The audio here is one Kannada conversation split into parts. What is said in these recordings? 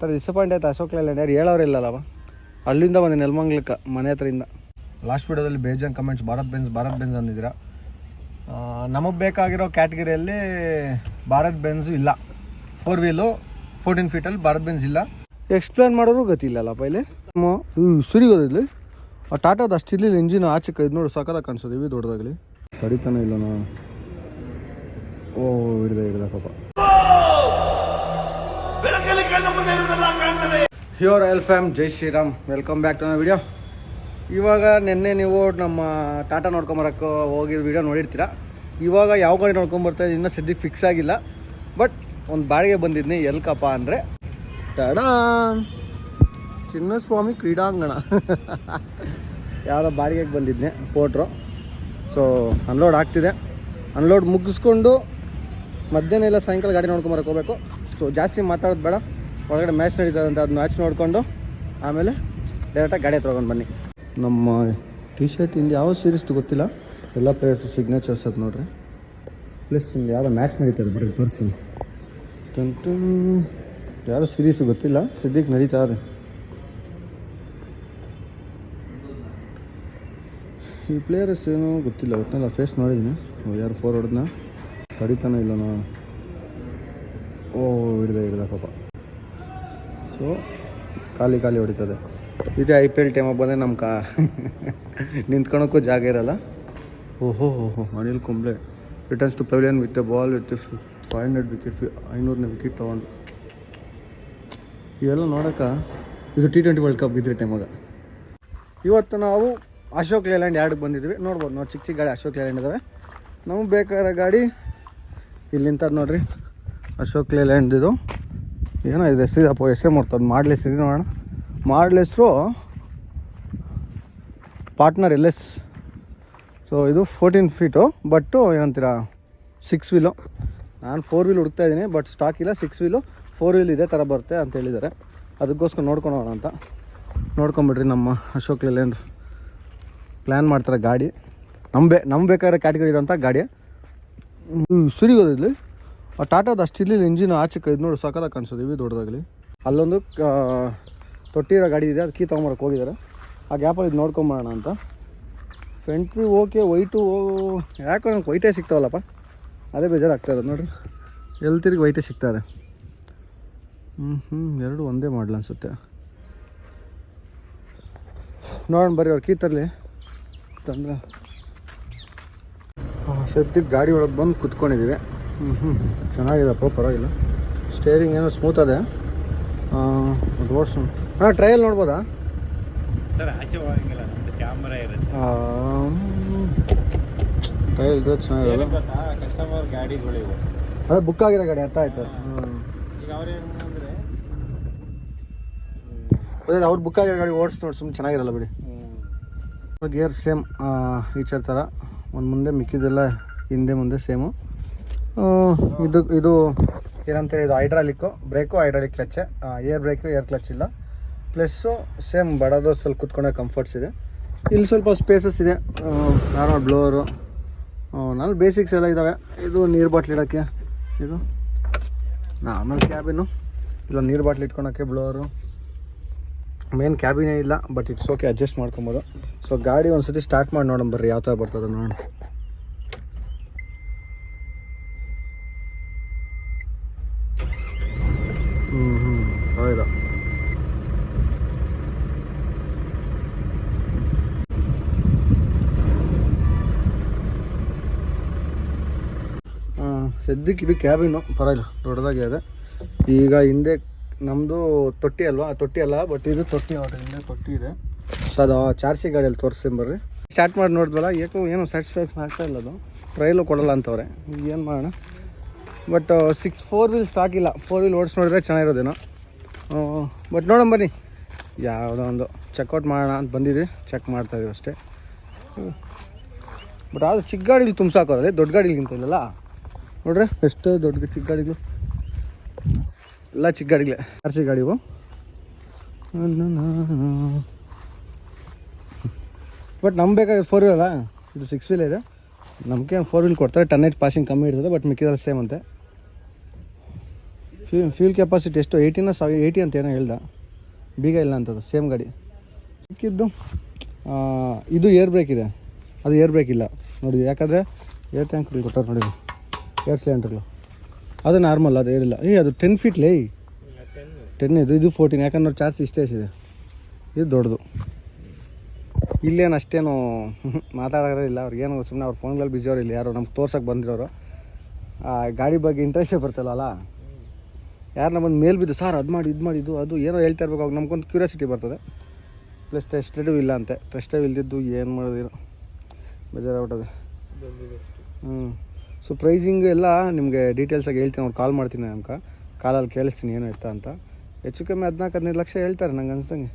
ಸರ್ ಡಿಸಪಾಯಿಂಟ್ ಆಯ್ತು ಅಶೋಕ್ ಲೇಲ್ಯಾಂಡ್ ಯಾರು ಹೇಳೋರು ಇಲ್ಲಲ್ಲವ ಅಲ್ಲಿಂದ ಬಂದೆ ನೆಲಮಂಗ್ಲಕ್ಕೆ ಮನೆ ಹತ್ರದಿಂದ. ಲಾಸ್ಟ್ ವಿಡಿಯೋದಲ್ಲಿ ಬೇಜಾನ್ comments Bharat Benz Bharat Benz ಅಂದಿದ್ದೀರಾ? ನಮಗೆ ಬೇಕಾಗಿರೋ ಕ್ಯಾಟಗರಿಯಲ್ಲಿ ಭಾರತ್ ಬೆನ್ಸು ಇಲ್ಲ. ಫೋರ್ ವೀಲು ಫೋರ್ಟೀನ್ ಫೀಟಲ್ಲಿ ಭಾರತ್ ಬೆನ್ಸ್ ಇಲ್ಲ. ಎಕ್ಸ್ಪ್ಲೇನ್ ಮಾಡೋರು ಗತಿ ಇಲ್ಲಲ್ಲಪ್ಪ ಇಲ್ಲಿ? ಸುರಿಗೋದಿಲ್ಲ ಆ ಟಾಟಾದ ಅಷ್ಟು ಇರಲಿಲ್ಲ ಇಂಜಿನ್ ಆಚೆ ಕೈದು ನೋಡಿ ಸಕದಾಗ ಕಾಣಿಸೋದು ಇವಿ ದೊಡ್ಡದಾಗಲಿ. ತಡಿತಾನೆ ಇಲ್ಲ ನಾ ಓ ಹಿಡ್ದೆ ಹಿಡ್ದ ಪಾಪ. ಹ್ಯೋ ಎಲ್ ಫ್ಯಾಮ್ ಜೈ ಶ್ರೀರಾಮ್ ವೆಲ್ಕಮ್ ಬ್ಯಾಕ್ ಟು ನ ವಿಡಿಯೋ ಇವಾಗ ನಿನ್ನೆ ನೀವು ನಮ್ಮ ಟಾಟಾ ನೋಡ್ಕೊಂಬರಕ್ಕೆ ಹೋಗಿದ್ದು ವಿಡಿಯೋ ನೋಡಿರ್ತೀರ? ಇವಾಗ ಯಾವ ಗಾಡಿ ನೋಡ್ಕೊಂಬರ್ತಾ ಇನ್ನೂ ಸದ್ಯಕ್ಕೆ ಫಿಕ್ಸ್ ಆಗಿಲ್ಲ. ಬಟ್ ಒಂದು ಬಾಡಿಗೆ ಬಂದಿದ್ನಿ ಎಲ್ಕಪ್ಪ ಅಂದರೆ. ಟಡಾ ಚಿನ್ನಸ್ವಾಮಿ ಕ್ರೀಡಾಂಗಣ. ಯಾವುದೋ ಬಾಡಿಗೆಗೆ ಬಂದಿದ್ದೆ ಪೋಟ್ರು. ಸೊ ಅನ್ಲೋಡ್ ಆಗ್ತಿದೆ. ಅನ್ಲೋಡ್ ಮುಗಿಸ್ಕೊಂಡು ಮಧ್ಯಾಹ್ನ ಇಲ್ಲ ಸಾಯಂಕಾಲ ಗಾಡಿ ನೋಡ್ಕೊಂಬರಕ್ಕೆ ಹೋಗಬೇಕು. ಸೊ ಜಾಸ್ತಿ ಮಾತಾಡೋದು ಬೇಡ. ಒಳಗಡೆ ಮ್ಯಾಚ್ ನಡೀತದೆ ಅಂತ ಅದು ಮ್ಯಾಚ್ ನೋಡಿಕೊಂಡು ಆಮೇಲೆ ಡೈರೆಕ್ಟಾಗಿ ಗಾಡಿ ತೊಗೊಂಡು ಬನ್ನಿ. ನಮ್ಮ ಟಿ ಶರ್ಟ್ ಇಂದ ಯಾವ ಸೀರೀಸ್ ಗೊತ್ತಿಲ್ಲ. ಎಲ್ಲ ಪ್ಲೇಯರ್ಸ್ ಸಿಗ್ನೇಚರ್ಸ್ ಅದು ನೋಡ್ರಿ. ಪ್ಲಸ್ ಇಲ್ಲಿ ಯಾವುದೋ ಮ್ಯಾಚ್ ನಡೀತದೆ ಬರ್ರಿ ತೋರಿಸ್ತೀನಿ ಟನ್ ಯಾರು ಸೀರೀಸ್ ಗೊತ್ತಿಲ್ಲ. ಸದ್ಯಕ್ಕೆ ನಡೀತಾ ಇದೆ. ಈ ಪ್ಲೇಯರ್ಸ್ ಏನೋ ಗೊತ್ತಿಲ್ಲ. ಒಟ್ಟಿನಲ್ಲಿ ಫೇಸ್ ನೋಡಿದ್ದೀನಿ. ಯಾರು ಫೋರ್ ಹೊಡೆದ್ನ ತಡಿತಾನೆ ಇಲ್ಲ ಓ, ಹಿಡ್ದೆ, ಹಿಡ್ದ ಪಾಪ. ಸೊ ಖಾಲಿ ಖಾಲಿ ಹೊಡಿತದೆ. ಇದೇ ಐ ಪಿ ಎಲ್ ಟೈಮಾಗ ಬಂದರೆ ನಮ್ಮ ಕಾ ನಿಂತ್ಕೊಳಕ್ಕೂ ಜಾಗ ಇರಲ್ಲ. ಓಹೋ ಓಹೋ Anil Kumble. Returns to pavilion with a ball with five hundred wicket ಐನೂರನೇ wicket ತೊಗೊಂಡು. ಇವೆಲ್ಲ ನೋಡೋಕೆ ಇದು ಟಿ ಟ್ವೆಂಟಿ ವರ್ಲ್ಡ್ ಕಪ್ ಇದ್ರೆ ಟೈಮಾಗ ಇವತ್ತು ನಾವು ಅಶೋಕ್ ಲೇಲ್ಯಾಂಡ್ ಎರಡಕ್ಕೆ ಬಂದಿದ್ವಿ. ನೋಡ್ಬೋದು, ನಾವು ಚಿಕ್ಕ ಚಿಕ್ಕ ಗಾಡಿ ಅಶೋಕ್ ಲೇಲ್ಯಾಂಡ್ ಇದ್ದಾವೆ ನಮಗೆ ಬೇಕಾದ ಗಾಡಿ ಇಲ್ಲಿಂತ ನೋಡ್ರಿ. ಅಶೋಕ್ ಲೇಲ್ಯಾಂಡ್ ಇದು. ಏನೋ ಇದು ಹೆಸರು ಅಪ್ಪ ಹೆಸರೇ ಮಾಡ್ತದೆ ಮಾಡ್ಲಿ ಹೆಸರು ನೋಡೋಣ. ಮಾಡ್ಲ ಹೆಸರು ಪಾರ್ಟ್ನರ್ ಎಲ್ ಎಸ್. ಸೊ ಇದು ಫೋರ್ಟೀನ್ ಫೀಟು ಬಟ್ಟು ಏನಂತೀರ ಸಿಕ್ಸ್ ವೀಲು ನಾನು ಫೋರ್ ವೀಲ್ ಹುಡುಕ್ತಾ ಇದ್ದೀನಿ ಬಟ್ ಸ್ಟಾಕ್ ಇಲ್ಲ ಸಿಕ್ಸ್ ವೀಲು ಫೋರ್ ವೀಲ್ ಇದೇ ಥರ ಬರುತ್ತೆ ಅಂತ ಹೇಳಿದ್ದಾರೆ. ಅದಕ್ಕೋಸ್ಕರ ನೋಡ್ಕೊಂಡು ಹೋಗೋಣ ಅಂತ. ನೋಡ್ಕೊಂಬಿಡ್ರಿ ನಮ್ಮ ಅಶೋಕ್ ಲೇಲ್ಯಾಂಡ್. ಪ್ಲ್ಯಾನ್ ಮಾಡ್ತಾರೆ ಗಾಡಿ. ನಮ್ಮ ಬೇ ನಮ್ಮ ಬೇಕಾದ್ರೆ ಕ್ಯಾಟಗರಿ ಇರೋಂಥ ಗಾಡಿ ಸುರಿಗೋದಿಲ್ಲ ಆ ಟಾಟಾದ ಅಷ್ಟು ಇರಲಿಲ್ಲ ಇಂಜಿನ್ ಆಚೆ ಇದು ನೋಡಿ ಸಕದಾಗ ಕಾಣಿಸೋದು ಇವಿ ದೊಡ್ಡದಾಗಲಿ. ಅಲ್ಲೊಂದು ತೊಟ್ಟಿರೋ ಗಾಡಿ ಇದೆ, ಅದು ಕೀ ತೊಗೊಂಬರಕ್ಕೆ ಹೋಗಿದ್ದಾರೆ ಆ ಗ್ಯಾಪಲ್ಲಿ ಇದು ನೋಡ್ಕೊಂಬರೋಣ ಅಂತ. ಫ್ರಂಟ್ ವ್ಯೂ ಓಕೆ ವೈಟು ಯಾಕೋ ನಂಗೆ ವೈಟೇ ಸಿಗ್ತಾವಲ್ಲಪ್ಪ. ಅದೇ ಬೇಜಾರಾಗ್ತಾ ಇರೋದು ನೋಡಿರಿ. ಎಲ್ಲಿ ತಿರುಗಿ ವೈಟೇ ಸಿಗ್ತಾರೆ. ಹ್ಞೂ ಹ್ಞೂ ಎರಡು ಒಂದೇ ಮಾಡಲ ಅನಿಸುತ್ತೆ. ನೋಡೋಣ ಬರ್ರಿ ಅವ್ರು ಕೀ ತರಲಿ. ತಂದ್ರೆ. ಸದ್ಯಕ್ಕೆ ಗಾಡಿ ಒಳಗೆ ಬಂದು ಕುತ್ಕೊಂಡಿದ್ದೀವಿ ಹ್ಞೂ ಹ್ಞೂ ಚೆನ್ನಾಗಿದೆಪ್ಪ ಪರವಾಗಿಲ್ಲ ಸ್ಟೇರಿಂಗ್ ಏನೋ ಸ್ಮೂತ್ ಅದೇ. ಒಂದು ವರ್ಷ. ಹಾಂ ಟ್ರಯಲ್ ನೋಡ್ಬೋದಾ? ಟ್ರಯಲ್ ಇದ್ರೆ ಚೆನ್ನಾಗಿರಲ್ಲ ಕಸ್ಟಮರ್ ಗಾಡಿಗಳಿವು. ಅದೇ ಬುಕ್ ಆಗಿರೋ ಗಾಡಿ ಅರ್ಥ ಆಯ್ತು. ಅದೇ ಅವ್ರು ಬುಕ್ ಆಗಿರೋ ಗಾಡಿ ಓಡಿಸ್ ನೋಡಿ ಸುಮ್ಮನೆ ಚೆನ್ನಾಗಿರಲ್ಲ ಬಿಡಿ. ಗೇರ್ ಸೇಮ್ ಈಚರ್ ಥರ ಒಂದು ಮುಂದೆ ಮಿಕ್ಕಿದೆಲ್ಲ ಹಿಂದೆ ಮುಂದೆ ಸೇಮು ಇದು ಇದು ಏನಂತೇಳಿ ಇದು ಹೈಡ್ರಾಲಿಕ್ಕು, ಬ್ರೇಕು ಹೈಡ್ರಾಲಿಕ್ ಕ್ಲಚ್ಚೆ ಏರ್ ಬ್ರೇಕು, ಏರ್ ಕ್ಲಚ್ ಇಲ್ಲ. ಪ್ಲಸ್ಸು ಸೇಮ್ ಬಡದೋಸ್ತಲ್ಲಿ ಕುತ್ಕೊಂಡೆ ಕಂಫರ್ಟ್ಸ್ ಇದೆ. ಇಲ್ಲಿ ಸ್ವಲ್ಪ ಸ್ಪೇಸಸ್ ಇದೆ. ನಾರ್ಮಲ್ ಬ್ಲೋರು ನಾರ್ಮಲ್ ಬೇಸಿಕ್ಸ್ ಎಲ್ಲ ಇದ್ದಾವೆ ಇದು ನೀರು ಬಾಟ್ಲ್ ಇಡೋಕ್ಕೆ. ಇದು ನಾರ್ಮಲ್ ಕ್ಯಾಬಿನು ಇಲ್ಲ, ನೀರು ಬಾಟ್ಲ್ ಇಟ್ಕೊಳಕ್ಕೆ ಬ್ಲೋರು ಮೇನ್ ಕ್ಯಾಬಿನೇ ಇಲ್ಲ ಬಟ್ ಇಟ್ಸ್ ಓಕೆ ಅಡ್ಜಸ್ಟ್ ಮಾಡ್ಕೊಬೋದು. ಸೊ ಗಾಡಿ ಒಂದು ಸತಿ ಸ್ಟಾರ್ಟ್ ಮಾಡಿ ನೋಡೋಣ ಬರ್ರಿ ಯಾವ ಥರ ಬರ್ತದೆ ನೋಡೋಣ ಹ್ಞೂ ಹ್ಞೂ ಹಾಂ ಸದ್ಯಕ್ಕೆ ಇದು ಕ್ಯಾಬಿನು ಪರವಾಗಿಲ್ಲ, ದೊಡ್ಡದಾಗಿ ಇದೆ. ಈಗ ಹಿಂದೆ ನಮ್ಮದು ತೊಟ್ಟಿ ಅಲ್ವಾ? ತೊಟ್ಟಿ ಅಲ್ಲ ಬಟ್ ಇದು ತೊಟ್ಟಿ ಅವ್ರ ಹಿಂದೆ ತೊಟ್ಟಿ ಇದೆ. ಸೊ ಅದು ಚಾರ್ಸಿ ಗಾಡಿಯಲ್ಲಿ ತೋರಿಸ್ತೀನಿ ಬರ್ರಿ. ಸ್ಟಾರ್ಟ್ ಮಾಡಿ ನೋಡಿದ್ವಲ್ಲ ಏಕೋ ಏನೋ ಸ್ಯಾಟಿಸ್ಫ್ಯಾಕ್ಷನ್ ಆಗ್ತಾ ಇಲ್ಲ ಅದು. ಟ್ರೈಲು ಕೊಡಲ್ಲ ಅಂತವ್ರೆ. ಏನು ಮಾಡೋಣ? But six four wheel stock ಇಲ್ಲ. ಫೋರ್ ವೀಲ್ ಓಡಿಸ್ ನೋಡಿದ್ರೆ ಚೆನ್ನಾಗಿರೋದೇನೋ. ಬಟ್ ನೋಡೋಣ ಬನ್ನಿ. ಯಾವುದೋ ಒಂದು ಚೆಕ್ಔಟ್ ಮಾಡೋಣ ಅಂತ ಬಂದಿದ್ವಿ ಚೆಕ್ ಮಾಡ್ತಾ ಇದೀವಿ ಅಷ್ಟೇ. ಬಟ್ ಆದರೂ ಚಿಕ್ಕ ಗಾಡಿಲಿ ತುಂಬ್ಸಾಕೋರಲ್ಲಿ ದೊಡ್ಡ ಗಾಡಿಲಿಂತ ಇಲ್ಲಲ್ಲ? ನೋಡ್ರಿ, ಎಷ್ಟು ದೊಡ್ಡ ಚಿಕ್ಕ ಗಾಡಿಗಳು. ಎಲ್ಲ ಚಿಕ್ಕ ಗಾಡಿಗಳೇ. ಆರ್ ಸಿ ಗಾಡಿವು ಬಟ್ ನಮ್ಗೆ ಬೇಕಾಗಿ ಫೋರ್ ವೀಲ್ ಅಲ್ಲ? ಇದು ಸಿಕ್ಸ್ ವೀಲ್ ಇದೆ. ನಮಗೆ ಫೋರ್ ವೀಲ್ ಕೊಡ್ತಾರೆ. ಟನ್ನೇಜ್ ಪಾಸಿಂಗ್ ಕಮ್ಮಿ ಇರ್ತದೆ ಬಟ್ ಮಿಕ್ಕಿದ್ರೆ ಸೇಮ್ ಅಂತೆ. ಫ್ಯೂ ಫ್ಯೂಲ್ ಕೆಪಾಸಿಟಿ ಎಷ್ಟು? ಏಯ್ಟಿನ ಸಾವಿ ಏಯ್ಟಿ ಅಂತ ಏನೋ ಹೇಳ್ದ. ಬೀಗ ಇಲ್ಲ ಅಂತದ್ದು ಸೇಮ್ ಗಾಡಿ. ಸಿಕ್ಕಿದ್ದು ಇದು ಏರ್ ಬ್ರೇಕ್ ಇದೆ. ಅದು ಏರ್ ಬ್ರೇಕ್ ಇಲ್ಲ. ನೋಡಿ ಯಾಕಂದರೆ ಏರ್ ಟ್ಯಾಂಕ್ಗಳು ಕೊಟ್ಟಾರೆ ನೋಡಿ ಏರ್ ಸಿಲಿಂಡ್ರ್ಗಳು ಅದು ನಾರ್ಮಲ್ ಅದು ಏರಿಲ್ಲ ಏಯ್ ಅದು ಟೆನ್ ಫೀಟ್ ಲೇ. ಟೆನ್ ಇದು ಇದು ಫೋರ್ಟೀನ್ ಯಾಕಂದ್ರೆ ಚಾರ್ಜ್ ಇಷ್ಟೇ ಇದೆ ಇದು ದೊಡ್ಡದು. ಇಲ್ಲೇನು ಅಷ್ಟೇನು ಮಾತಾಡೋರೇ ಇಲ್ಲ ಅವ್ರಿಗೇನು ಸುಮ್ಮನೆ ಅವ್ರ ಫೋನ್ಗಳಲ್ಲಿ ಬಿಸಿ ಅವ್ರು ಇಲ್ಲ. ಯಾರು ನಮ್ಗೆ ತೋರ್ಸಕ್ಕೆ ಬಂದಿರೋರು. ಗಾಡಿ ಬಗ್ಗೆ ಇಂಟ್ರೆಸ್ಟೇ ಬರ್ತಲ್ಲ ಯಾರು ನಮ್ಮೊಂದು ಮೇಲ್ ಬಿದ್ದು, ಸರ್, ಅದು ಮಾಡಿ, ಇದು ಮಾಡಿದ್ದು ಅದು, ಏನೋ ಹೇಳ್ತಾ ಇರ್ಬೇಕು, ಅವಾಗ ನಮ್ಗೊಂದು ಕ್ಯೂರಿಯಾಸಿಟಿ ಬರ್ತದೆ. ಪ್ಲಸ್ ಟೆಸ್ಟ್ ಇಲ್ಲ ಅಂತೆ. ಟೆಸ್ಟ್ ಇಲ್ದಿದ್ದು ಏನು ಮಾಡೋದಿರೋ ಬೇಜಾರಾಗ್ಬಿಟ್ಟದೆ. ಹ್ಞೂ ಸೊ ಪ್ರೈಸಿಂಗ್ ಎಲ್ಲ ನಿಮಗೆ ಡೀಟೇಲ್ಸಾಗಿ ಹೇಳ್ತೀನಿ, ಅವ್ರು ಕಾಲ್ ಮಾಡ್ತೀನಿ ನಮ್ಗೆ ಕಾಲಲ್ಲಿ ಕೇಳಿಸ್ತೀನಿ, ಏನು ಇರ್ತಾ ಅಂತ. ಹೆಚ್ಚು ಕಮ್ಮಿ ಹದಿನಾಲ್ಕು, ಹದಿನೈದು ಲಕ್ಷ ಹೇಳ್ತಾರೆ ನಂಗೆ ಅನಿಸ್ದಂಗೆ.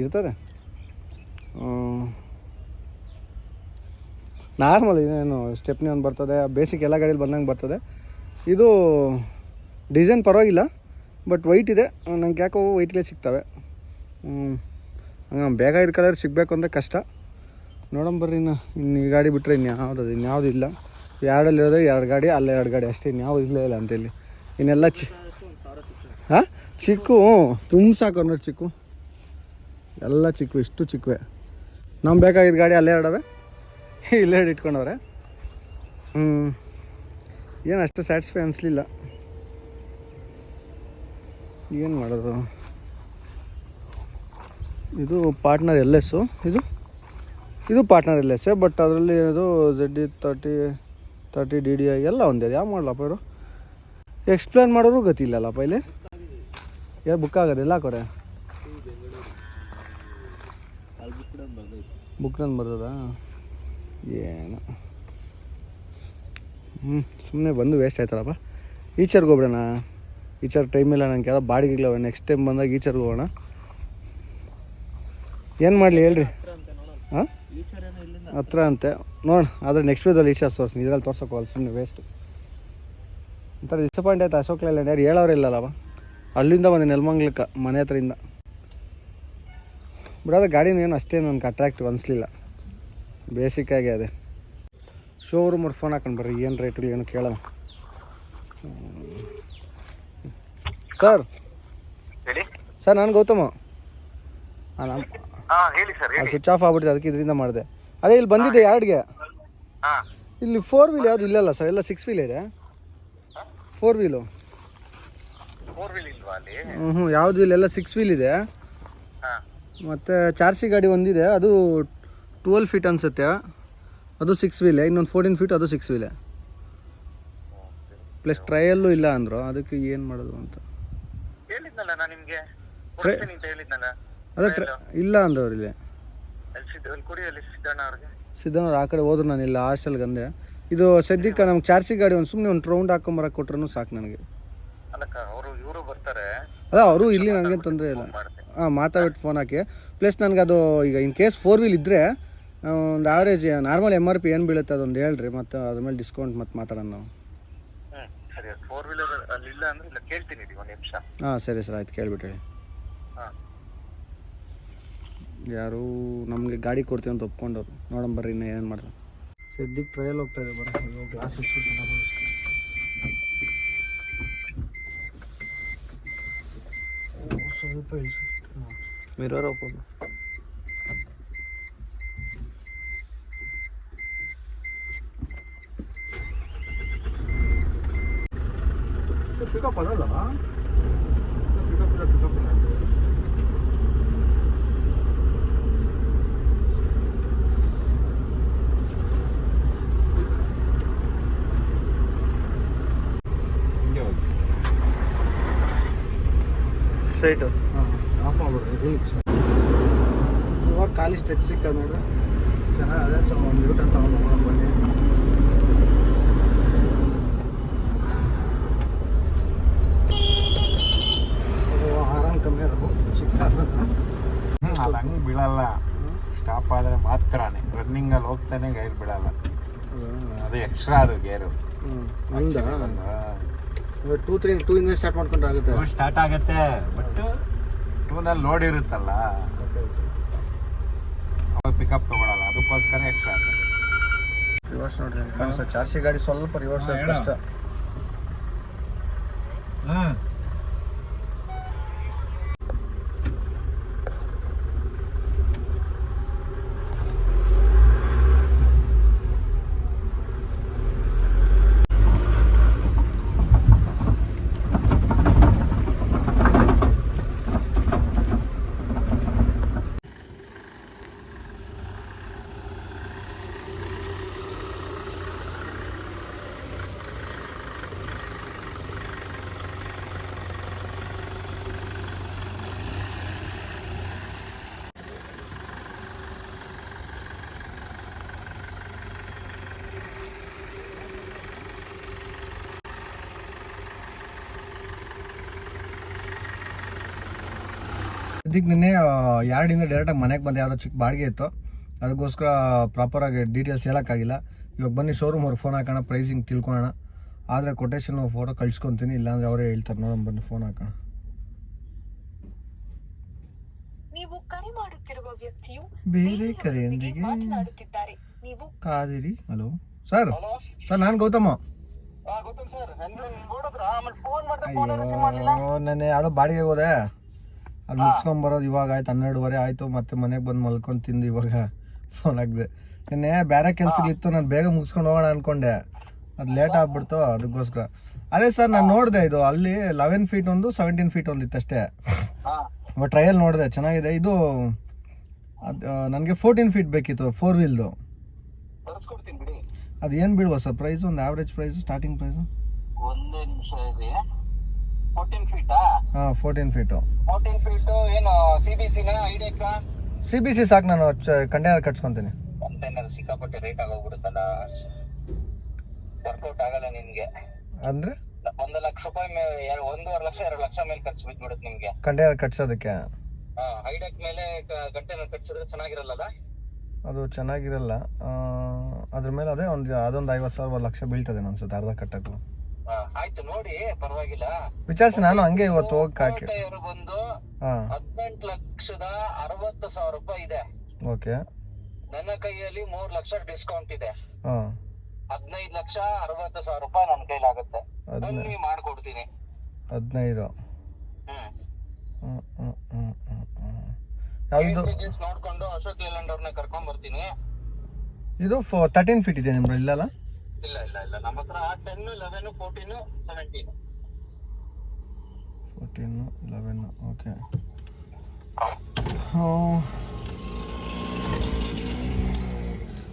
ಇರ್ತಾರೆ ನಾರ್ಮಲ್ ಇನ್ನೇನು ಸ್ಟೆಪ್ನಿ ಒಂದು ಬರ್ತದೆ ಬೇಸಿಕ್ ಎಲ್ಲ ಗಾಡೀಲಿ ಬಂದಂಗೆ ಬರ್ತದೆ. ಇದು ಡಿಸೈನ್ ಪರವಾಗಿಲ್ಲ ಬಟ್ ವೈಟ್ ಇದೆ. ನಂಗೆ ಯಾಕೋ ವೈಟ್ಲೇ ಸಿಗ್ತವೆ. ಹ್ಞೂ ಬೇಗ ಇರೋ ಕಲರ್ ಸಿಗಬೇಕು ಅಂದರೆ ಕಷ್ಟ. ನೋಡೋಣ ಬರ್ರಿ ಇನ್ನು. ಇನ್ನು ಈ ಗಾಡಿ ಬಿಟ್ಟರೆ ಇನ್ನು ಯಾವುದು ಇನ್ನು ಯಾವುದು ಇಲ್ಲ. ಎರಡಲ್ಲಿರೋದೇ ಎರಡು ಗಾಡಿ, ಅಲ್ಲೇ ಎರಡು ಗಾಡಿ ಅಷ್ಟೇ. ಇನ್ನು ಯಾವುದು ಇಲ್ಲೇ ಇಲ್ಲ ಅಂತೇಳಿ ಇನ್ನೆಲ್ಲ ಚಿ ಹಾಂ? ಚಿಕ್ಕು ತುಂಬ ಸಾಕು ನೋಡಿ ಚಿಕ್ಕು. ಎಲ್ಲ ಚಿಕ್ಕು, ಇಷ್ಟು ಚಿಕ್ಕವೆ. ನಮ್ಗೆ ಬೇಕಾಗಿದ್ದ ಗಾಡಿ ಅಲ್ಲೇ ಎರಡವೆ. ಇಲ್ಲೇ ಇಟ್ಕೊಂಡವ್ರೆ. ಹ್ಞೂ ಏನು ಅಷ್ಟು ಸ್ಯಾಟಿಸ್ಫೈ ಅನಿಸ್ಲಿಲ್ಲ. ಏನು ಮಾಡೋದು? ಇದು ಪಾರ್ಟ್ನರ್ ಎಲ್ ಎಸ್ಸು ಇದು? ಇದು ಪಾರ್ಟ್ನರ್ ಎಲ್ ಎಸ್ಸೇ ಬಟ್ ಅದರಲ್ಲಿ ಇದು Z E thirty thirty D D ಎಲ್ಲ ಒಂದೇ ಯಾವ ಮಾಡಲಪ್ಪ ಇವರು? ಎಕ್ಸ್ಪ್ಲೇನ್ ಮಾಡೋರು ಗತಿ ಇಲ್ಲಲ್ಲಪ್ಪ ಇಲ್ಲಿ. ಯಾರು ಬುಕ್ ಆಗೋದಿಲ್ಲ ಕೊರೆ? ಬುಕ್ ನಂದು ಬರ್ತದಾ ಏನು? ಹ್ಞೂ ಸುಮ್ಮನೆ ಬಂದು ವೇಸ್ಟ್ ಆಯ್ತಲ್ಲಪ್ಪ. ಈಚರ್ಗೆ ಹೋಗ್ಬಿಡೋಣ ಈಚರ್ ಟೈಮ್ ಇಲ್ಲ ನಂಗೆ ಯಾವ್ದೋ ಬಾಡಿಗೆಗಳವೆ ನೆಕ್ಸ್ಟ್ ಟೈಮ್ ಬಂದಾಗ ಈಚಾರ್ಗೆ ಹೋಗೋಣ. ಏನು ಮಾಡಲಿ ಹೇಳ್ರಿ? ಹಾಂ? ಹತ್ರ ಅಂತೆ. ನೋಡೋಣ, ಆದರೆ ನೆಕ್ಸ್ಟ್ ವೀದಲ್ಲಿ ಈಚರ್ ತೋರಿಸ್ತೀನಿ. ಇದ್ರಲ್ಲಿ ತೋರ್ಸೋಕೋಲ್ಲ ಸುಮ್ಮನೆ ವೇಸ್ಟ್ ಒಂಥರ ಡಿಸಪಾಯಿಂಟ್ ಆಯ್ತು ಅಶೋಕ್ ಲೈಲ್ಯಾಂಡ್ ಯಾರು ಹೇಳೋರು ಇಲ್ಲಲ್ಲವ ಅಲ್ಲಿಂದ ಬಂದೆ, ನೆಲಮಂಗ್ಲಕ್ಕೆ, ಮನೆ ಹತ್ರದಿಂದ. ಬಿಡೋದ ಗಾಡಿನೂ ಏನು ಅಷ್ಟೇ ನನಗೆ ಅಟ್ರಾಕ್ಟಿವ್ ಅನಿಸ್ಲಿಲ್ಲ. ಬೇಸಿಕ್ಕಾಗಿ ಅದೇ. ಶೋರೂಮ್ ಫೋನ್ ಹಾಕೊಂಡು ಬರ್ರಿ, ಏನು ರೇಟ್ ಏನು ಕೇಳೋಣ. ಸರ್ ಹೇಳಿ. ಸರ್ ನಾನು ಗೌತಮ. ಹಾಂ ನಮ್ಮ ಹಾ ಹೇಳಿ ಸರ್ ಹೇಳಿ. ಸ್ವಿಚ್ ಆಫ್ ಆಗ್ಬಿಟ್ಟಿದೆ ಅದಕ್ಕೆ ಇದರಿಂದ ಮಾಡಿದೆ. ಅದೇ ಇಲ್ಲಿ ಬಂದಿದ್ದೆ ಯಾರ್ಡ್ಗೆ? ಹಾ. ಇಲ್ಲಿ ಫೋರ್ ವೀಲ್ ಯಾವುದು ಇಲ್ಲಲ್ಲ ಸರ್ ಎಲ್ಲ ಸಿಕ್ಸ್ ವೀಲ್ ಇದೆ. ಫೋರ್ ವೀಲು ಫೋರ್ ವೀಲ್ ಇಲ್ವಾ ಅಲ್ಲಿ? ಹ್ಞೂ ಹ್ಞೂ ಯಾವ್ದು ವೀಲ್ ಎಲ್ಲ ಸಿಕ್ಸ್ ವೀಲ್ ಇದೆ. ಹಾ. ಮತ್ತು ಚಾರ್ಸಿ ಗಾಡಿ ಒಂದಿದೆ ಅದು ಟ್ವೆಲ್ ಫೀಟ್ ಅನಿಸುತ್ತೆ. ಅದು ಸಿಕ್ಸ್ ವೀಲೆ ಇನ್ನೊಂದು ಫೋರ್ಟೀನ್ ಫೀಟ್ ಅದು ಸಿಕ್ಸ್ ವೀಲೆ ಪ್ಲಸ್ ಟ್ರಯಲ್ಲೂ ಇಲ್ಲ ಅಂದರು ಅದಕ್ಕೆ ಏನು ಮಾಡೋದು ಅಂತ. ಹೇಳಿದ್ನಲ್ಲ ನಾನು ನಿಮ್ಗೆ? ಕೊಡ್ತೀನಿ ಅಂತ ಹೇಳಿದ್ನಲ್ಲ. ಅದೇ ಟ್ರ ಇಲ್ಲ ಅಂದವ್ರು ಇಲ್ಲಿ. ಅಲ್ಲಿ ಸಿದ್ಧ ಅಲ್ಲಿ ಕೊಡಿ ಅಲ್ಲಿ ಸಿದ್ದಣ್ಣ ಅವ್ರಿಗೆ. ಸಿದ್ದನವ್ರು ಆ ಕಡೆ ಹೋದ್ರು ನಾನು ಇಲ್ಲ ಹಾಸ್ಟೆಲ್ಗೆ ಅಂದೆ ಇದು ಸದ್ಯಕ್ಕೆ ನಮ್ಗೆ ಚಾರ್ಸಿ ಗಾಡಿ ಒಂದು ಸುಮ್ಮನೆ ಒಂದು ರೌಂಡ್ ಹಾಕೊಂಬರಕ್ಕೆ ಕೊಟ್ರೂ ಸಾಕು ನನಗೆ. ಅಲ್ಲಕ್ಕ ಅವರು ಇವರು ಬರ್ತಾರೆ. ಅಲ್ಲ ಅವರು ಇಲ್ಲಿ ನನಗೆ ತೊಂದರೆ ಇಲ್ಲ. ಹಾಂ ಮಾತಾಡ್ಬಿಟ್ಟು ಫೋನ್ ಹಾಕಿ. ಪ್ಲಸ್ ನನಗೆ ಅದು ಈಗ ಇನ್ ಕೇಸ್ ಫೋರ್ ವೀಲ್ ಇದ್ದರೆ ಒಂದು average normal M R P ಏನು ಬೀಳುತ್ತೆ ಅದೊಂದು ಹೇಳ್ರಿ ಮತ್ತು ಅದ್ರ ಮೇಲೆ ಡಿಸ್ಕೌಂಟ್ ಮತ್ತೆ ಮಾತಾಡೋಣ ನಾವು. ಸರಿ ಫೋರ್ ವೀಲರ್ ಅಲ್ಲಿ ಇಲ್ಲ ಅಂದ್ರೆ ಇಲ್ಲ ಕೇಳ್ತೀನಿ ರೀ ಒಂದು ನಿಮಿಷ. ಹಾಂ ಸರಿ ಸರ್ ಆಯ್ತು ಕೇಳ್ಬಿಟ್ಟು ಹೇಳಿ ಹಾ. ಯಾರು ನಮಗೆ ಗಾಡಿ ಕೊಡ್ತೀವಿ ಅಂತ ಒಪ್ಕೊಂಡವ್ರು. ನೋಡೋಣ ಬರ್ರಿ ಇನ್ನು ಏನು ಮಾಡ್ತಾರೆ. ಸದ್ಯಕ್ಕೆ ಟ್ರಯಲ್ ಹೋಗ್ತಾ ಇದೆ ಬರ್ರಿ ಗ್ಲಾಸ್ ಸ್ವಲ್ಪ ಮಿರರ್ ಓಪನ್ ಪಿಕಪ್ ಅದಲ್ಲ? ಪಿಕಪ್ ಇಲ್ಲ ಪಿಕಪ್ ಇಲ್ಲ ಸ್ಟ್ರೈಟು ಹಾಂ. ಆಫ್ ಮಾಡ್ಬಿಡ್ರಿ ಇವಾಗ ಖಾಲಿ ಸ್ಟೆಚ್ ಸಿಕ್ಕದ ನೋಡ್ರಿ. ಚೆನ್ನಾಗಿದೆ ಸೊ ಒಂದು ಯೂಟನ್ ತಗೊಂಡು ಬನ್ನಿ ಅದು ಆರಾಮ್ ಕಮ್ಮಿ ಇರೋದು ಚಿಕ್ಕ ಅದು ಹಂಗೆ ಬೀಳಲ್ಲ. ಸ್ಟಾಪ್ ಆದರೆ ಮಾತ್ರನೇ. ರನ್ನಿಂಗಲ್ಲಿ ಹೋಗ್ತಾನೆ ಗೈರ್ ಬಿಡಲ್ಲ. ಅದು ಎಕ್ಸ್ಟ್ರಾ ಅದು ಗೇರು. ಟೂ ತ್ರೀ ಟೂ ಇಂದ ಸ್ಟಾರ್ಟ್ ಮಾಡ್ಕೊಂಡು ಆಗುತ್ತೆ. ಸ್ಟಾರ್ಟ್ ಆಗುತ್ತೆ. ಬಟ್ ಟೂನಲ್ಲಿ ಲೋಡ್ ಇರುತ್ತಲ್ಲ. ಅವಾಗ ಪಿಕಪ್ ತಗೊಳಲ್ಲ. ಅದಕ್ಕೋಸ್ಕರ ಎಕ್ಸ್ಟ್ರಾ ರಿವರ್ಸ್ ನೋಡ್ರಿ. ಕಾಣಿಸ್ತಾ ಚಾರ್ಸಿ ಗಾಡಿ ಸ್ವಲ್ಪ ರಿವರ್ಸ್. ಕಷ್ಟ ಹಾಂ ಇದಕ್ಕೆ ನಿನ್ನೆ ಯಾರ್ಡಿಂದ ಡೈರೆಕ್ಟಾಗಿ ಮನೆಗೆ ಬಂದೆ. ಯಾವುದೋ ಚಿಕ್ಕ ಬಾಡಿಗೆ ಇತ್ತು. ಅದಕ್ಕೋಸ್ಕರ ಪ್ರಾಪರಾಗಿ ಡೀಟೇಲ್ಸ್ ಹೇಳೋಕ್ಕಾಗಿಲ್ಲ. ಇವಾಗ ಬನ್ನಿ ಶೋರೂಮ್ ಅವ್ರಿಗೆ ಫೋನ್ ಹಾಕೋಣ ಪ್ರೈಸಿಂಗ್ ತಿಳ್ಕೊಳೋಣ ಆದರೆ ಕೊಟೇಶನ್ ಫೋಟೋ ಕಳ್ಸ್ಕೊತೀನಿ. ಇಲ್ಲಾಂದ್ರೆ ಅವರೇ ಹೇಳ್ತಾರೆ ನೋಡೋಣ ಬನ್ನಿ ಫೋನ್ ಹಾಕೋಣ. ನೀವು ಕರೆ ಮಾಡುತ್ತಿರುವ ವ್ಯಕ್ತಿಯು ಬೇರೆ ಕರೆಯೊಂದಿಗೆ ಮಾತನಾಡುತ್ತಿದ್ದಾರೆ. ನೀವು ಕಾದಿರಿ. ಹಲೋ. ಸರ್ ಸರ್ ನಾನು ಗೌತಮ. ಅಯ್ಯೋ ನೆನ್ನೆ ಯಾವುದೋ ಬಾಡಿಗೆ ಹೋದೆ. ಅಲ್ಲಿ ಮುಗಿಸ್ಕೊಂಬರೋದು ಇವಾಗ ಆಯ್ತು ಹನ್ನೆರಡುವರೆ ಆಯಿತು ಮತ್ತೆ ಮನೆಗೆ ಬಂದು ಮಲ್ಕೊಂಡು ತಿಂದು ಇವಾಗ ಫೋನ್ ಹಾಕಿದೆ. ನಿನ್ನೆ ಬೇರೆ ಕೆಲಸಗಳಿತ್ತು ನಾನು ಬೇಗ ಮುಗಿಸ್ಕೊಂಡು ಹೋಗೋಣ ಅನ್ಕೊಂಡೆ. ಅದು ಲೇಟ್ ಆಗ್ಬಿಡ್ತು ಅದಕ್ಕೋಸ್ಕರ. ಅದೇ ಸರ್ ನಾನು ನೋಡಿದೆ ಇದು ಅಲ್ಲಿ ಲೆವೆನ್ ಫೀಟ್ ಒಂದು ಸೆವೆಂಟೀನ್ ಫೀಟ್ ಒಂದು ಇತ್ತಷ್ಟೇ. ಟ್ರಯಲ್ ನೋಡಿದೆ ಚೆನ್ನಾಗಿದೆ. ಇದು ಅದು ನನಗೆ ಫೋರ್ಟೀನ್ ಫೀಟ್ ಬೇಕಿತ್ತು ಫೋರ್ ವೀಲ್ದು ಅದು ಏನು ಬಿಡುವ ಸರ್ ಪ್ರೈಸ್ ಒಂದು ಆವ್ರೇಜ್ ಪ್ರೈಸು ಸ್ಟಾರ್ಟಿಂಗ್ ಪ್ರೈಸು ಒಂದೇ ನಿಮಿಷ ಇದೆ. ಫೋರ್ಟೀನ್ ಫೀಟಾ ಹಾಂ ಫೋರ್ಟೀನ್ ಫೀಟು ಫೋರ್ಟೀನ್ ಫೀಟು ಏನು ಸಿ ಬಿ ಸಿನ ಐಡೆಕ್ಸಾ ಸಿ ಬಿ ಸಿ ಸಾಕು ನಾನು ಕಂಟೈನರ್ ಕಟ್ಸ್ಕೊತೀನಿ. ಕಂಟೈನರ್ ಸಿಕ್ಕಾಪಟ್ಟೆ ರೇಟ್ ಆಗೋಗ್ಬಿಡುತ್ತಲ್ಲ. ವರ್ಕೌಟ್ ಆಗಲ್ಲ ನಿಮಗೆ ಅಂದರೆ? ಒಂದು ಲಕ್ಷ ರೂಪಾಯಿ ಮೇಲೆ ಒಂದೂವರೆ ಲಕ್ಷ ಎರಡು ಲಕ್ಷ ಮೇಲೆ ಖರ್ಚು ಬಿದ್ಬಿಡುತ್ತೆ ನಿಮಗೆ. ಕಂಟೈನರ್ ಕಟ್ಸೋದಕ್ಕೆ? ಹಾಂ ಹೈಡೆಕ್ ಮೇಲೆ ಕಂಟೈನರ್ ಕಟ್ಸಿದ್ರೆ ಚೆನ್ನಾಗಿರಲ್ಲ ಅದು ಚೆನ್ನಾಗಿರಲ್ಲ. ಅದ್ರ ಮೇಲೆ ಅದೇ ಒಂದು ಅದೊಂದು ಐವತ್ತು ಸಾವಿರ ಒಂದು ಲಕ್ಷ ಬೀಳ್ತದೆ ಅನ್ಸುತ್ತೆ ಅರ್ಧ ಕಟ್ಟಕ್ಕೂ. ಆಯ್ತು ನೋಡಿ ಪರವಾಗಿಲ್ಲ. ವಿಚಾರಿಸಿ ನಾನು ಹಂಗೆ ಇವತ್ತು ಹೋಗಿ ಹಾಕಿ. ಬಂದು ಹದಿನೆಂಟು ಲಕ್ಷದ ಅರವತ್ತು ಸಾವಿರ ರೂಪಾಯಿ ಇದೆ. ಓಕೆ. ನನ್ನ ಕೈಯಲ್ಲಿ ಮೂರ್ ಲಕ್ಷ ಡಿಸ್ಕೌಂಟ್ ಇದೆ. ಹಾಂ. ಹದಿನೈದು ಲಕ್ಷ ಅರವತ್ತು ಸಾವಿರ ರೂಪಾಯಿ ನನ್ನ ಕೈಲಾಗುತ್ತೆ ಆಗುತ್ತೆ. ಬನ್ನಿ ಮಾಡ್ಕೊಡ್ತೀನಿ. ಹದಿನೈದು. ಯಾವುದು? ನೋಡ್ಕೊಂಡು ಅಶೋಕ್ ಲೇಲ್ಯಾಂಡ್ ಅವ್ರನ್ನ ಕರ್ಕೊಂಡ್ ಬರ್ತೀನಿ ಇದು ಫೋ ತರ್ಟೀನ್ ಫೀಟ್ ಇದೆ ನಿಮ್ದು ಇಲ್ಲಲ್ಲ? ಇಲ್ಲ ಇಲ್ಲ ಇಲ್ಲ. ನಮ್ಮ ಹತ್ರ ten eleven fourteen seventeen fourteen eleven okay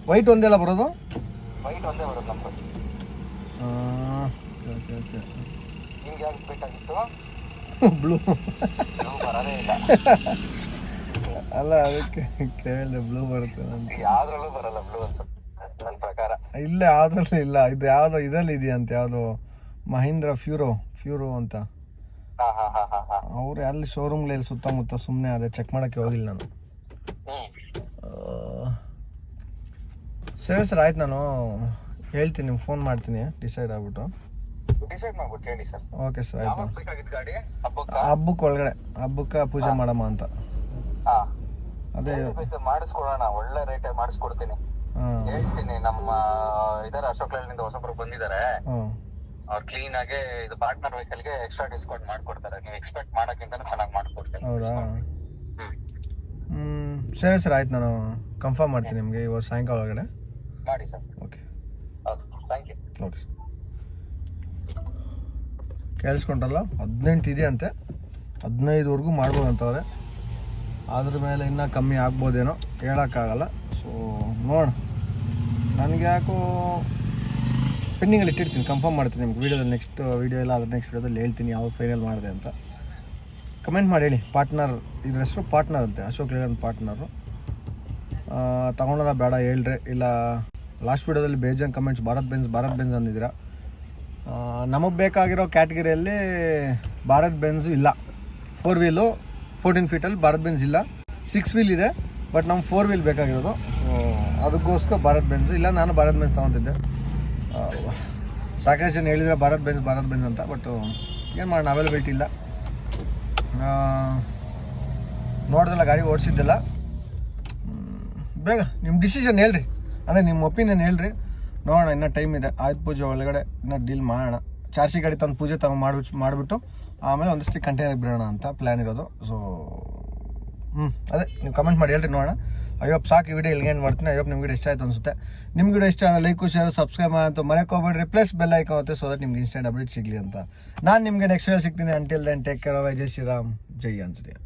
weight ಒಂದೇ ಅಲ್ಲ ಬರೋದು? ವೈಟ್ ಒಂದೇ ಬರುತ್ತೆ ನಮ್ಮದು ಓಕೆ ಓಕೆ ನಿಮ್ಗೆ ಯಾವ್ದು ಬೇಕಾಗಿತ್ತು ಬ್ಲೂ ಬರೋದೇ ಇಲ್ಲ. ಅಲ್ಲ ಅದಕ್ಕೆ ಕೇಳಿದೆ ಬ್ಲೂ ಬರುತ್ತೆ ಯಾವ್ದ್ರಲ್ಲೂ ಬರಲ್ಲ ಬ್ಲೂ ಅನ್ಸುತ್ತೆ. ನನ್ನ ಪ್ರಕಾರ. ಇಲ್ಲೇ ಯಾವುದ್ರಲ್ಲಿ ಇಲ್ಲ. ಇದು ಯಾವುದೋ ಇದರಲ್ಲಿ ಇದೆಯಂತೆ ಯಾವುದೋ ಮಹೀಂದ್ರ ಫ್ಯೂರೋ ಫ್ಯೂರೋ ಅಂತ. ಅವ್ರು ಅಲ್ಲಿ ಶೋರೂಮ್ಗಳಲ್ಲಿ ಸುತ್ತಮುತ್ತ ಸುಮ್ಮನೆ ಅದೇ ಚೆಕ್ ಮಾಡೋಕ್ಕೆ ಹೋಗಿಲ್ಲ ನಾನು. ಸರಿ ಸರ್ ಆಯ್ತು ನಾನು ಹೇಳ್ತೀನಿ ನಿಮ್ಗೆ ಫೋನ್ ಮಾಡ್ತೀನಿ ಡಿಸೈಡ್ ಆಗ್ಬಿಟ್ಟು. Okay sir. ಆಯ್ತು ಹಬ್ಬಕ್ಕ? ಒಳಗಡೆ ಹಬ್ಬಕ್ಕೆ ಪೂಜೆ ಮಾಡಮ್ಮ ಅಂತ. ಹಾ. ಅದೇ ಮಾಡಿಸ್ಕೊಡೋಣ ಒಳ್ಳೆ ರೇಟ್ ಮಾಡಿಸ್ಕೊಡ್ತೀನಿ. ಹೇಳ್ತೀನಿ ನಮ್ಮ ಇದರ ಅಶೋಕ್ ಲೇಲ್ನಿಂದ ಹೊಸಬ್ರು ಬಂದಿದ್ದಾರೆ. ಅವ್ರು ಕ್ಲೀನ್ ಆಗಿ ಇದು ಪಾರ್ಟ್ನರ್ ವೆಹಿಕಲ್ಗೆ ಎಕ್ಸ್ಟ್ರಾ ಡಿಸ್ಕೌಂಟ್ ಮಾಡ್ಕೊಡ್ತಾರೆ. ನೀವು ಎಕ್ಸ್ಪೆಕ್ಟ್ ಮಾಡಕ್ಕಿಂತ ಚೆನ್ನಾಗಿ ಮಾಡ್ಕೊಡ್ತೀನಿ. ಹೌದಾ? ಹ್ಮ್. ಸರಿ ಸರ್ ಆಯ್ತು ನಾನು ಕನ್ಫರ್ಮ್ ಮಾಡ್ತೀನಿ ನಿಮಗೆ ಇವತ್ತು ಸಾಯಂಕಾಲ ಒಳಗಡೆ. ಮಾಡಿ sir. Okay thank you okay sir ಕೇಳಿಸ್ಕೊಂಡ್ರಲ್ಲ? ಹದಿನೆಂಟು ಇದೆ ಅಂತೆ ಹದಿನೈದುವರೆಗೂ ಮಾಡ್ಬೋದು ಅಂತವ್ರೆ ಅದ್ರ ಮೇಲೆ ಇನ್ನೂ ಕಮ್ಮಿ ಆಗ್ಬೋದೇನೋ ಹೇಳೋಕ್ಕಾಗಲ್ಲ. ಸೊ ನೋಡೋಣ. ನನಗೆ ಯಾಕೋ ಪೆಂಡಿಂಗಲ್ಲಿ ಇಟ್ಟಿರ್ತೀನಿ ಕನ್ಫರ್ಮ್ ಮಾಡ್ತೀನಿ ನಿಮ್ಗೆ. ವೀಡಿಯೋದಲ್ಲಿ ನೆಕ್ಸ್ಟ್ ವೀಡಿಯೋ ಇಲ್ಲ ಅದ್ರ ನೆಕ್ಸ್ಟ್ ವೀಡಿಯೋದಲ್ಲಿ ಹೇಳ್ತೀನಿ ಯಾವ ಫೈನಲ್ ಮಾಡಿದೆ ಅಂತ. ಕಮೆಂಟ್ ಮಾಡಿ ಹೇಳಿ ಪಾರ್ಟ್ನರ್ ಇದ್ರ ಹೆಸರು ಪಾರ್ಟ್ನರ್ ಅಂತೆ, ಅಶೋಕ್ ಲೇಲನ್ ಪಾರ್ಟ್ನರು ತಗೊಳೋದ ಬೇಡ, ಹೇಳ್ರಿ. ಇಲ್ಲ ಲಾಸ್ಟ್ ವೀಡಿಯೋದಲ್ಲಿ ಬೇಜಾನ್ comments Bharat Benz Bharat Benz ಅಂದಿದ್ದೀರಾ? ನಮಗೆ ಬೇಕಾಗಿರೋ ಕ್ಯಾಟಗರಿಯಲ್ಲಿ ಭಾರತ್ ಬೆನ್ಸ್ ಇಲ್ಲ. ಫೋರ್ ವೀಲು ಫೋರ್ಟೀನ್ ಫೀಟಲ್ಲಿ ಭಾರತ್ ಬೆನ್ಸ್ ಇಲ್ಲ. ಸಿಕ್ಸ್ ವೀಲ್ ಇದೆ ಬಟ್ ನಮ್ಗೆ ಫೋರ್ ವೀಲ್ ಬೇಕಾಗಿರೋದು. ಸೊ ಅದಕ್ಕೋಸ್ಕರ ಭಾರತ್ ಬೆನ್ಸ್ ಇಲ್ಲ ನಾನು ಭಾರತ್ ಬೆನ್ಸ್ ತೊಗೊತಿದ್ದೆ. ಸಾಕಷ್ಟು ಜನ ಹೇಳಿದ್ರೆ ಭಾರತ್ ಬೆನ್ಸ್ ಭಾರತ್ ಬೆನ್ಸ್ ಅಂತ ಬಟ್ ಏನು ಮಾಡೋಣ ಅವೈಲಬಿಲಿಟಿ ಇಲ್ಲ. ನೋಡ್ದಲ್ಲ ಗಾಡಿ ಓಡಿಸಿದ್ದಿಲ್ಲ. ಬೇಗ ನಿಮ್ಮ ಡಿಸಿಷನ್ ಹೇಳ್ರಿ. ಅಂದರೆ ನಿಮ್ಮ ಒಪಿನಿಯನ್ ಹೇಳ್ರಿ. ನೋಡೋಣ, ಇನ್ನೂ ಟೈಮ್ ಇದೆ. ಆಯುಧ ಪೂಜೆ ಒಳಗಡೆ ಇನ್ನೂ ಡೀಲ್ ಮಾಡೋಣ. ಚಾರ್ಸಿ ಗಾಡಿ ತಂದು ಪೂಜೆ ತಗೊಂಡು ಮಾಡ್ಬಿಟ್ಟು ಮಾಡಿಬಿಟ್ಟು, ಆಮೇಲೆ ಒಂದಷ್ಟು ಕಂಟೈನರ್ ಬಿಡೋಣ ಅಂತ ಪ್ಲ್ಯಾನ್ ಇರೋದು. ಸೊ ಹ್ಞೂ ಅದೇ, ನೀವು ಕಮೆಂಟ್ ಮಾಡಿ, ಹೇಳ್ರಿ ನೋಡೋಣ. ಅಯ್ಯಪ್ಪ, ಸಾಕು ಈ ವಿಡಿಯೋ ಇಲ್ಲಿಗೆ ಏನು ಮಾಡ್ತೀನಿ. ಅಯ್ಯಪ್ಪ, ನಿಮ್ಗೆ ಇಷ್ಟ ಆಯ್ತು ಅನಿಸುತ್ತೆ. ನಿಮ್ಗೆ ವಿಡಿಯೋ ಇಷ್ಟ ಆದರೆ ಲೈಕು ಶೇರ್ ಸಬ್ಸ್ಕ್ರೈಬ್ ಮಾಡಂತ ಮನೆಗೆ ಹೋಗ್ಬೇಡ್ರಿ. ಪ್ಲಸ್ ಬೆಲ್ ಐಕಾಗುತ್ತೆ ಸೊ ದಟ್ ನಿಮ್ಗೆ ಇನ್ಸ್ಟೆಂಟ್ ಅಪ್ಡೇಟ್ ಸಿಗಲಿ ಅಂತ. ನಾನು ನಿಮಗೆ ನೆಕ್ಸ್ಟ್ ವಿಡಿಯೋ ಸಿಗ್ತೀನಿ. ಅಂಟಿಲ್ ದೆನ್ ಟೇಕ್ ಕೇರ್ ಜೈ ಶ್ರೀರಾಮ್ ಜೈ ಆಂಜನೇಯ